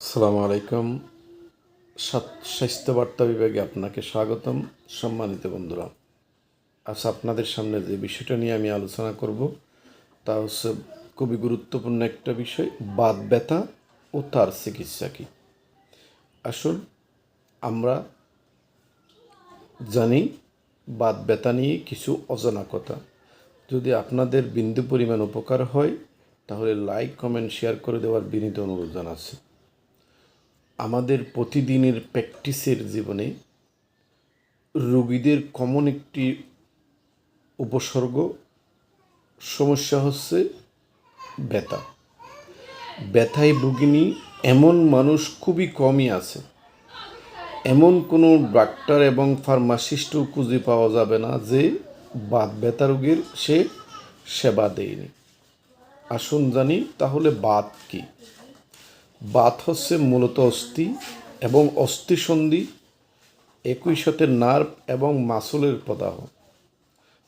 আসসালামু আলাইকুম। স্বাস্থ্য বার্তা বিভাগে আপনাকে স্বাগতম। সম্মানিত বন্ধুরা, আজ আপনাদের সামনে যে বিষয়টা নিয়ে আমি আলোচনা করব, তা হচ্ছে খুবই গুরুত্বপূর্ণ একটা বিষয়, বাত ব্যথা ও তার চিকিৎসা কী। আসুন, আমরা জানি বাত ব্যথা নিয়ে কিছু অজানা কথা। যদি আপনাদের বিন্দু পরিমাণ উপকার হয়, তাহলে লাইক, কমেন্ট, শেয়ার করে দেওয়ার বিনীত অনুরোধ জানাচ্ছি। আমাদের প্রতিদিনের প্র্যাকটিসের জীবনে রোগীদের কমন একটি উপসর্গ, সমস্যা হচ্ছে ব্যথা। ব্যথায় ভুগিনি এমন মানুষ খুবই কমই আছে। এমন কোনো ডাক্তার এবং ফার্মাসিস্টও খুঁজে পাওয়া যাবে না যে বাত ব্যথা রোগীর সে সেবা দেয়নি। আসুন জানি তাহলে বাত কী? বাত হচ্ছে মূলত অস্থি এবং অস্থিসন্ধি একই সাথে নার্ভ এবং মাসুলের প্রদাহ।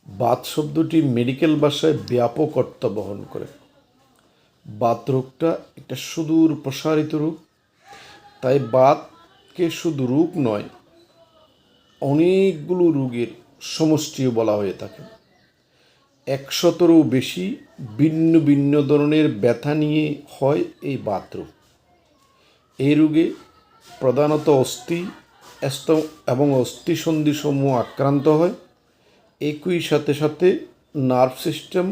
বাত শব্দটি মেডিকেল ভাষায় ব্যাপক অর্থ বহন করে। বাত রোগটা একটা সুদূর প্রসারিত রোগ। তাই বাতকে শুধু রূপ নয়, অনেকগুলো রোগের সমষ্টিও বলা হয়ে থাকে। একশতেরও বেশি ভিন্ন ভিন্ন ধরনের ব্যথা নিয়ে হয় এই বাত রোগ। এই রোগে প্রধানত অস্থি স্তম এবং অস্থিসন্ধিসমূহ আক্রান্ত হয়। একই সাথে সাথে নার্ভ সিস্টেম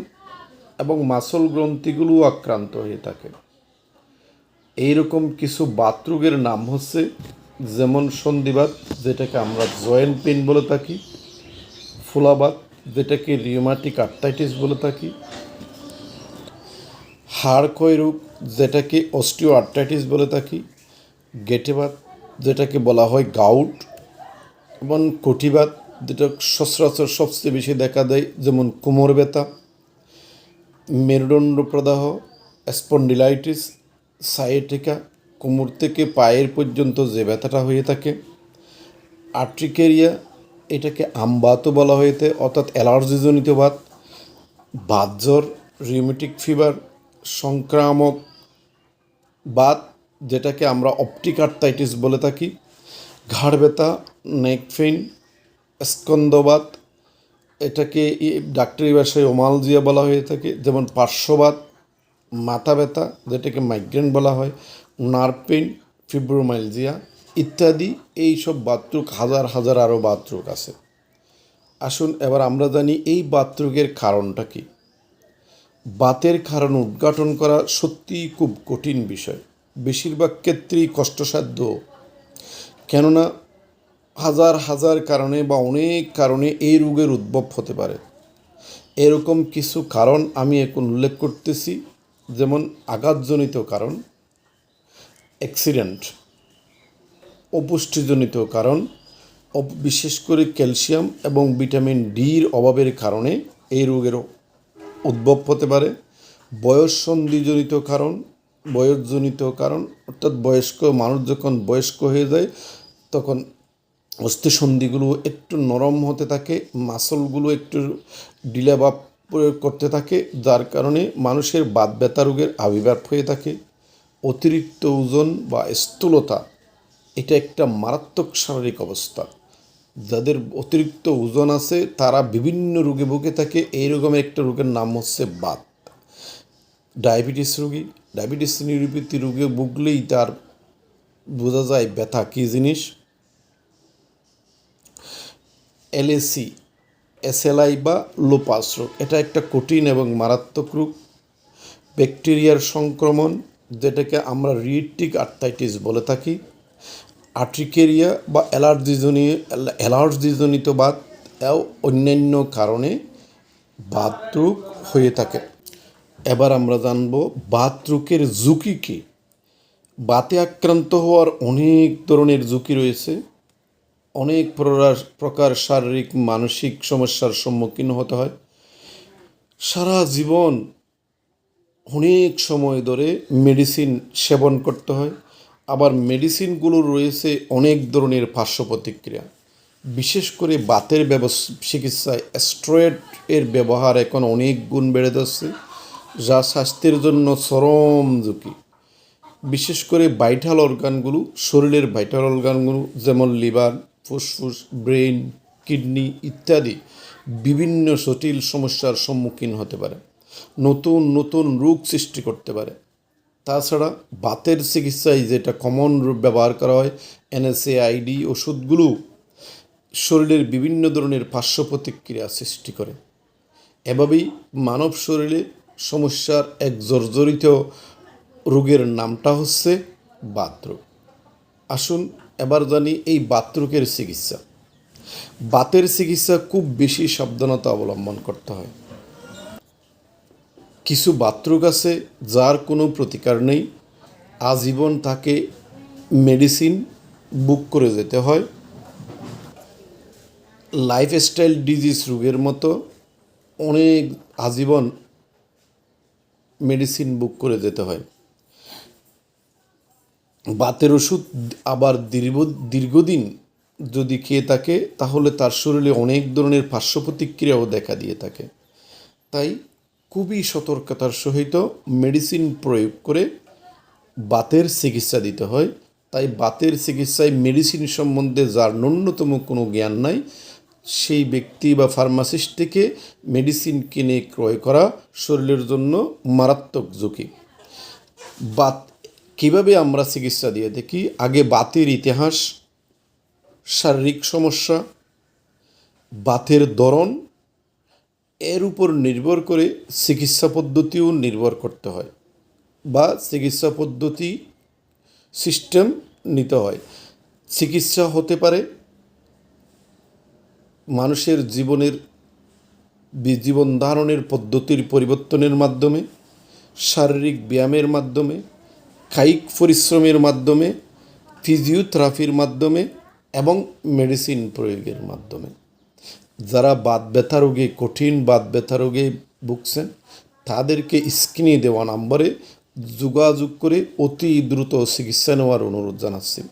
এবং মাসল গ্রন্থিগুলোও আক্রান্ত হয়ে থাকে। এইরকম কিছু বাতরোগের নাম হচ্ছে যেমন সন্ধিবাত, যেটাকে আমরা জয়েন্ট পেন বলে থাকি, ফুলাবাত, যেটাকে রিউমাটিক আর্থাইটিস বলে থাকি, হাড় ক্ষয় রোগ, যেটাকে অস্টিও আর্থাইটিস বলে থাকি গেটেবাত যেটাকে বলা হয় গাউট এবং কটিবাত যেটা সচরাচর সবচেয়ে বেশি দেখা দেয়, যেমন কোমর ব্যথা মেরুদণ্ড প্রদাহ স্পন্ডিলাইটিস সাইটিকা কোমর থেকে পায়ের পর্যন্ত যে ব্যথাটা হয়ে থাকে, আর্ট্রিকেরিয়া, এটাকে আমবাতও বলা হয়ে থাকে, অর্থাৎ অ্যালার্জিজনিত বাত, বাতজ্বর রিউমেটিক ফিভার সংক্রামক বাত যেটাকে আমরা অপটিক আর্থাইটিস বলে থাকি, ঘাড় ব্যথা নেক পেইন স্কন্দবাত এটাকে ডাক্তারি ভাষায় ওমালজিয়া বলা হয়ে থাকে, যেমন পার্শ্ববাত, মাথা ব্যথা, যেটাকে মাইগ্রেন বলা হয় নার্ভ পেইন ফিব্রোমাইলজিয়া ইত্যাদি এই সব বাতরুক, হাজার হাজার আরও বাতরুক আছে। আসুন এবার আমরা জানি এই বাতরুকের কারণটা কী। বাতের কারণ উদ্ঘাটন করা সত্যিই খুব কঠিন বিষয়। বেশিরভাগ ক্ষেত্রেই কষ্টসাধ্য। কেননা, হাজার হাজার কারণে বা অনেক কারণে এই রোগের উদ্ভব হতে পারে। এরকম কিছু কারণ আমি এখন উল্লেখ করতেছি, যেমন আঘাতজনিত কারণ অ্যাক্সিডেন্ট অপুষ্টিজনিত কারণ বিশেষ করে ক্যালসিয়াম এবং ভিটামিন ডির অভাবের কারণে এই রোগের উদ্ভব হতে পারে। বয়স সন্ধিজনিত কারণ বয়সজনিত কারণ অর্থাৎ বয়স্ক, মানুষ যখন বয়স্ক হয়ে যায়, তখন অস্থিসন্ধিগুলো একটু নরম হতে থাকে, মাসলগুলো একটু ডিলে বা করতে থাকে, যার কারণে মানুষের বাত ব্যথা রোগের আবির্ভাব হয়ে থাকে। অতিরিক্ত ওজন বা স্থূলতা, এটা একটা মারাত্মক শারীরিক অবস্থা। যাদের অতিরিক্ত ওজন আছে, তারা বিভিন্ন রোগে ভুগে থাকে, এই রকমের একটা রোগের নাম হচ্ছে বাত। ডায়াবেটিস রোগী, ডায়াবেটিস নিরূপিত রোগে ভুগলেই তার বোঝা যায় ব্যথা কী জিনিস। এলএসি, এসএলআই বা লোপাস রোগ, এটা একটা কঠিন এবং মারাত্মক রোগ। ব্যাকটেরিয়ার সংক্রমণ, যেটাকে আমরা রিয়েটিক আর্থাইটিস বলে থাকি। আর্ট্রিকেরিয়া বা অ্যালার্জিজনি অ্যালার্জিজনিত বাদ অন্যান্য কারণে বাতরোগ হয়ে থাকে। এবার আমরা জানব বাতরোগের ঝুঁকি কী। বাতে আক্রান্ত হওয়ার অনেক ধরনের ঝুঁকি রয়েছে। অনেক প্রকার- শারীরিক, মানসিক সমস্যার সম্মুখীন হতে হয়। সারা জীবন অনেক সময় ধরে মেডিসিন সেবন করতে হয়। আবার মেডিসিনগুলো রয়েছে অনেক ধরনের পার্শ্ব প্রতিক্রিয়া। বিশেষ করে বাতের ব্যবস- চিকিৎসায় স্ট্রয়েড এর ব্যবহার এখন অনেক গুণ বেড়ে যাচ্ছে। যা স্বাস্থ্যের জন্য চরম ঝুঁকি। বিশেষ করে ভাইটাল অর্গানগুলো, শরীরের ভাইটাল অর্গানগুলো, যেমন লিভার, ফুসফুস ব্রেন কিডনি ইত্যাদি বিভিন্ন জটিল সমস্যার সম্মুখীন হতে পারে, নতুন নতুন রোগ সৃষ্টি করতে পারে। তাছাড়া বাতের চিকিৎসায় যেটা কমন রূপ ব্যবহার করা হয় এনএসএ এনএসএআইডি ওষুধগুলো শরীরের বিভিন্ন ধরনের পার্শ্ব প্রতিক্রিয়া সৃষ্টি করে। এভাবেই মানব শরীরে সমস্যার এক জর্জরিত রোগের নামটা হচ্ছে বাতরোগ। আসুন এবার জানি এই বাতরোগের চিকিৎসা। বাতের চিকিৎসা খুব বেশি সাবধানতা অবলম্বন করতে হয়। কিছু বাতরোগ আছে যার কোনো প্রতিকার নেই। আজীবন তাকে মেডিসিন বুক করে যেতে হয়। লাইফস্টাইল ডিজিজ রোগের মতো অনেক আজীবন মেডিসিন বুক করে যেতে হয়। বাতের ওষুধ আবার দীর্ঘ, দীর্ঘদিন যদি খেয়ে থাকে, তাহলে তার শরীরে অনেক ধরনের পার্শ্ব প্রতিক্রিয়াও দেখা দিয়ে থাকে। তাই খুবই সতর্কতার সহিত মেডিসিন প্রয়োগ করে বাতের চিকিৎসা দিতে হয়। তাই বাতের চিকিৎসায় মেডিসিন সম্বন্ধে যার ন্যূনতম কোনো জ্ঞান নাই সেই ব্যক্তি বা ফার্মাসিস্ট থেকে মেডিসিন কিনে ক্রয় করা শরীরের জন্য মারাত্মক ঝুঁকি। বাত কীভাবে আমরা চিকিৎসা দিয়ে দেখি? আগে বাতের ইতিহাস, শারীরিক সমস্যা, বাতের ধরন, এর উপর নির্ভর করে চিকিৎসা পদ্ধতিও নির্ভর করতে হয় বা চিকিৎসা পদ্ধতি সিস্টেম নিতে হয়। চিকিৎসা হতে পারে মানুষের জীবনের জীবন ধারণের পদ্ধতির পরিবর্তনের মাধ্যমে, শারীরিক ব্যায়ামের মাধ্যমে, কায়িক পরিশ্রমের মাধ্যমে, ফিজিওথেরাপির মাধ্যমে এবং মেডিসিন প্রয়োগের মাধ্যমে। যারা বাত ব্যথা রোগে, কঠিন বাত ব্যথা রোগে ভুগছেন, তাদেরকে স্ক্রিনে দেওয়া নম্বরে যোগাযোগ করে অতি দ্রুত চিকিৎসা নেওয়ার অনুরোধ জানাচ্ছি।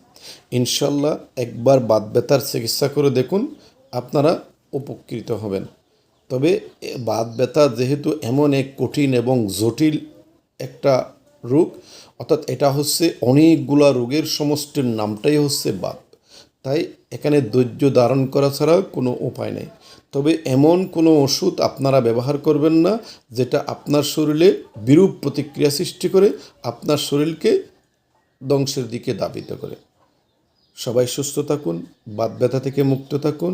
ইনশাল্লাহ একবার বাত ব্যথার চিকিৎসা করে দেখুন। আপনারা উপকৃত হবেন। তবে বাত ব্যথা যেহেতু এমন এক কঠিন এবং জটিল একটা রোগ, অর্থাৎ এটা হচ্ছে অনেকগুলা রোগের সমষ্টির নামটাই হচ্ছে বাত। তাই এখানে ধৈর্য ধারণ করা ছাড়া কোনো উপায় নেই। তবে এমন কোনো ওষুধ আপনারা ব্যবহার করবেন না, যেটা আপনার শরীরে বিরূপ প্রতিক্রিয়া সৃষ্টি করে আপনার শরীরকে ধ্বংসের দিকে দাবিত করে। সবাই সুস্থ থাকুন, বাত ব্যথা থেকে মুক্ত থাকুন।